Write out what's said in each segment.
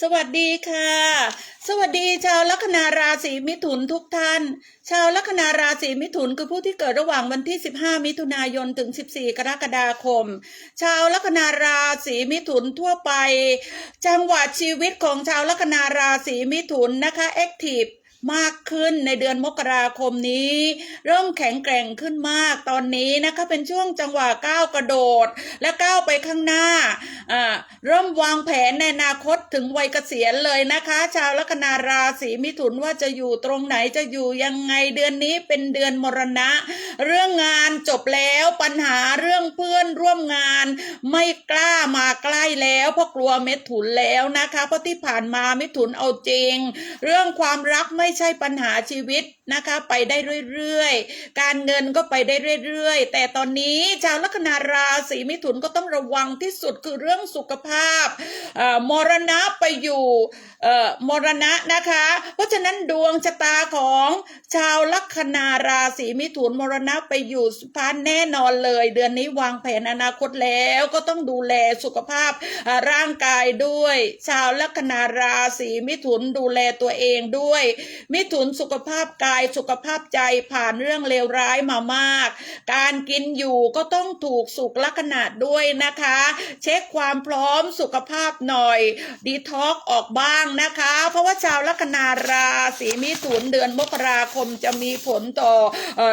สวัสดีค่ะ สวัสดีชาวลัคนาราศีมิถุนทุกท่าน ชาวลัคนาราศีมิถุนคือผู้ที่เกิดระหว่างวันที่ 15 มิถุนายนถึง 14 กรกฎาคม ชาวลัคนาราศีมิถุนทั่วไป จังหวะชีวิตของชาวลัคนาราศีมิถุนนะคะแอคทีฟ มากขึ้นในเดือนมกราคมนี้ เริ่มแข็งแกร่งขึ้นมากตอนนี้นะคะเป็นช่วงจังหวะก้าวกระโดด และก้าวไปข้างหน้าอ่าเริ่มวางแผนในอนาคตถึงวัยเกษียณเลยนะคะ ชาวลัคนาราศีมิถุนว่าจะอยู่ตรงไหนจะอยู่ยังไงเดือนนี้เป็นเดือนมรณะ เรื่องงานจบแล้วปัญหาเรื่องเพื่อนร่วมงาน ไม่กล้ามาใกล้แล้วเพราะกลัวเม็ดถุนแล้วนะคะเพราะที่ผ่านมาเม็ดถุนเอาจริง เรื่องความรักไม่ใช่ปัญหาชีวิตนะคะ ไปได้เรื่อยๆ การเงินก็ไปได้เรื่อยๆ แต่ตอนนี้ชาวลัคนาราศีมิถุนก็ต้องระวังที่สุดคือเรื่องสุขภาพมรณะไปอยู่มรณะนะคะ เพราะฉะนั้นดวงชะตาของชาวลัคนาราศีมิถุนมรณะไปอยู่สุพรรณแน่นอนเลย เดือนนี้วางแผนอนาคตแล้วก็ต้องดูแลสุขภาพร่างกายด้วย ชาวลัคนาราศีมิถุนดูแลตัวเองด้วยมิถุนสุขภาพกายสุขภาพใจผ่านเรื่องเลวร้ายมามาก การกินอยู่ก็ต้องถูกสุขลักษณะด้วยนะคะ เช็คความพร้อมสุขภาพหน่อยดีท็อกออกบ้างนะคะ เพราะว่าชาวลัคนาราศีมิถุนเดือนมกราคมจะมีผลต่อ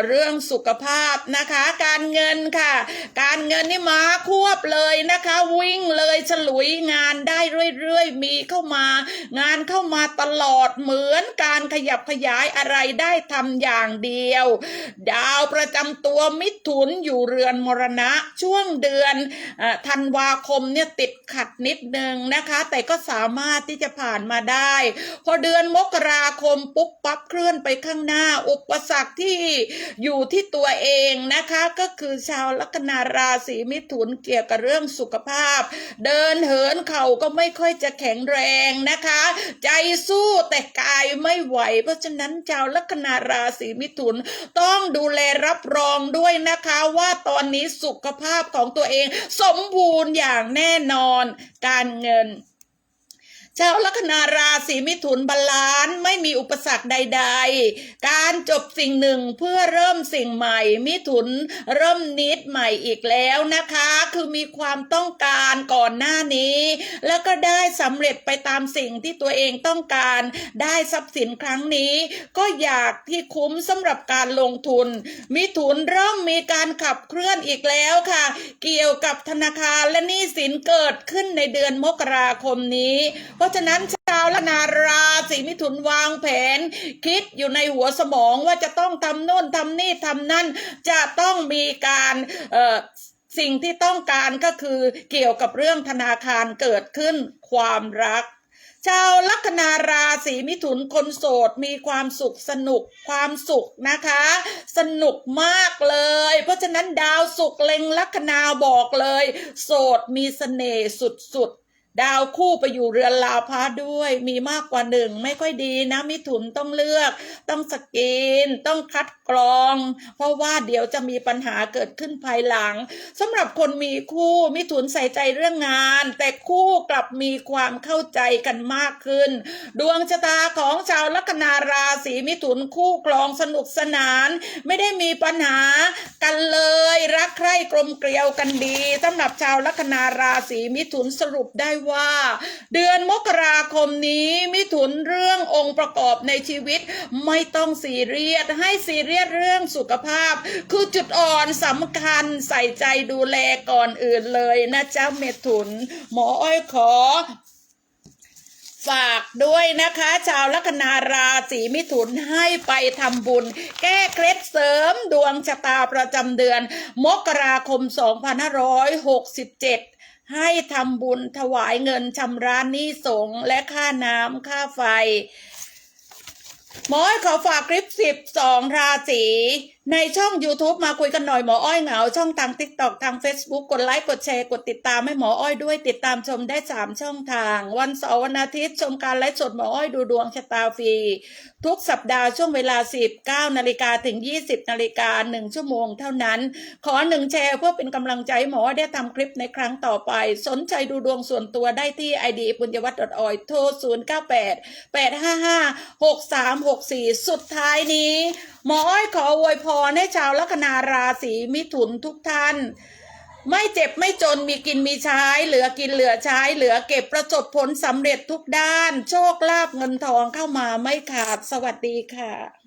เรื่องสุขภาพนะคะ การเงินค่ะ การเงินนี่มาควบเลยนะคะ วิ่งเลยฉลุยงานได้เรื่อยๆ มีเข้ามางานเข้ามาตลอดเหมือนการขยับขยายอะไรได้ทำอย่างเดียว ดาวประจำตัวมิถุนอยู่เรือนมรณะช่วงเดือนอธันวาคมเนี่ยติดขัดนิดนึงนะคะ แต่ก็สามารถที่จะผ่านมาได้ พอเดือนมกราคมปุ๊บปั๊บเคลื่อนไปข้างหน้า อุปสรรคที่อยู่ที่ตัวเองนะคะก็คือชาวลัคนาราศีมิถุนเกี่ยวกับเรื่องสุขภาพ เดินเหินเข่าก็ไม่ค่อยจะแข็งแรงนะคะ ใจสู้แต่กายไม่ไหวเพราะฉะนั้นชาวลัคนาราศีมิถุนต้องดูแลรับรองด้วยนะคะว่าตอนนี้สุขภาพของตัวเองสมบูรณ์อย่างแน่นอนการเงิน ชาวลัคนาราศีมิถุนบาลานไม่มีอุปสรรคใด ๆ การจบสิ่งหนึ่งเพื่อเริ่มสิ่งใหม่ มิถุนเริ่มนิดใหม่อีกแล้วนะคะ คือมีความต้องการก่อนหน้านี้ แล้วก็ได้สำเร็จไปตามสิ่งที่ตัวเองต้องการ ได้ทรัพย์สินครั้งนี้ ก็อยากที่คุ้มสำหรับการลงทุน มิถุนเริ่มมีการขับเคลื่อนอีกแล้วค่ะ เกี่ยวกับธนาคารและหนี้สินเกิดขึ้นในเดือนมกราคมนี้เพราะะฉะนั้นชาวลัคนาราศีมิถุนวางแผน คิดอยู่ในหัวสมองว่าจะต้องทำโน่นทำนี่ทำนั่น จะต้องมีการเอ่อสิ่งที่ต้องการก็คือเกี่ยวกับเรื่องธนาคารเกิดขึ้นความรักชาวลัคนาราศีมิถุนคนโสดมีความสุขสนุกความสุขนะคะ สนุกมากเลย เพราะฉะนั้นดาวสุขเล็งลัคนาบอกเลย โสดมีเสน่ห์สุด ดาวคู่ไปอยู่เรือนลาพาด้วยมีมากกว่าหนึ่งไม่ค่อยดีนะมิถุนต้องเลือก ต้องสกรีนต้องคัดกรอง เพราะว่าเดี๋ยวจะมีปัญหาเกิดขึ้นภายหลังสำหรับคนมีคู่มิถุนใส่ใจเรื่องงาน แต่คู่กลับมีความเข้าใจกันมากขึ้น ดวงชะตาของชาวลัคนาราศีมิถุนคู่ครองสนุกสนาน ไม่ได้มีปัญหากันเลย รักใคร่กลมเกลียวกันดีสำหรับชาวลัคนาราศีมิถุนสรุปได้ว่า เดือนมกราคมนี้มิถุนเรื่ององค์ประกอบในชีวิตไม่ต้องซีเรียสให้ซีเรียสเรื่องสุขภาพ คือจุดอ่อนสำคัญใส่ใจดูแลก่อนอื่นเลยนะเจ้าเมถุน หมออ้อยขอฝากด้วยนะคะ ชาวลัคนาราศีมิถุนให้ไปทำบุญ แก้เคล็ดเสริมดวงชะตาประจำเดือน มกราคม 2567 ให้ทำบุญถวายเงินชำระหนี้สงฆ์และค่าน้ำค่าไฟ หมอให้ขอฝากคลิป12ราศีในช่อง YouTube มาคุยกันหน่อยหมออ้อยเหงา ช่องทาง TikTok ทาง Facebook กดไลค์กดแชร์กดติดตามให้หมออ้อยด้วยติดตามชมได้ 3 ช่องทาง วันเสาร์วันอาทิตย์ชมการไลฟ์สดหมออ้อยดูดวงชะตาฟรี ทุกสัปดาห์ช่วงเวลา 19นาฬิกาถึง 20นาฬิกา1ชั่วโมงเท่านั้น ขอหนึ่งแชร์เพื่อเป็นกำลังใจให้หมอได้ทำคลิปในครั้งต่อไป สนใจดูดวงส่วนตัวได้ที่ ID ปุญญวัฒน์ออยโทร09885563 364สุดท้ายนี้หมออ้อยขออวยพรให้ชาวลัคนาราศีมิถุนทุกท่าน ไม่เจ็บไม่จนมีกินมีใช้ เหลือกินเหลือใช้ เหลือเก็บประสบผลสำเร็จทุกด้าน โชคลาภเงินทองเข้ามาไม่ขาดสวัสดีค่ะ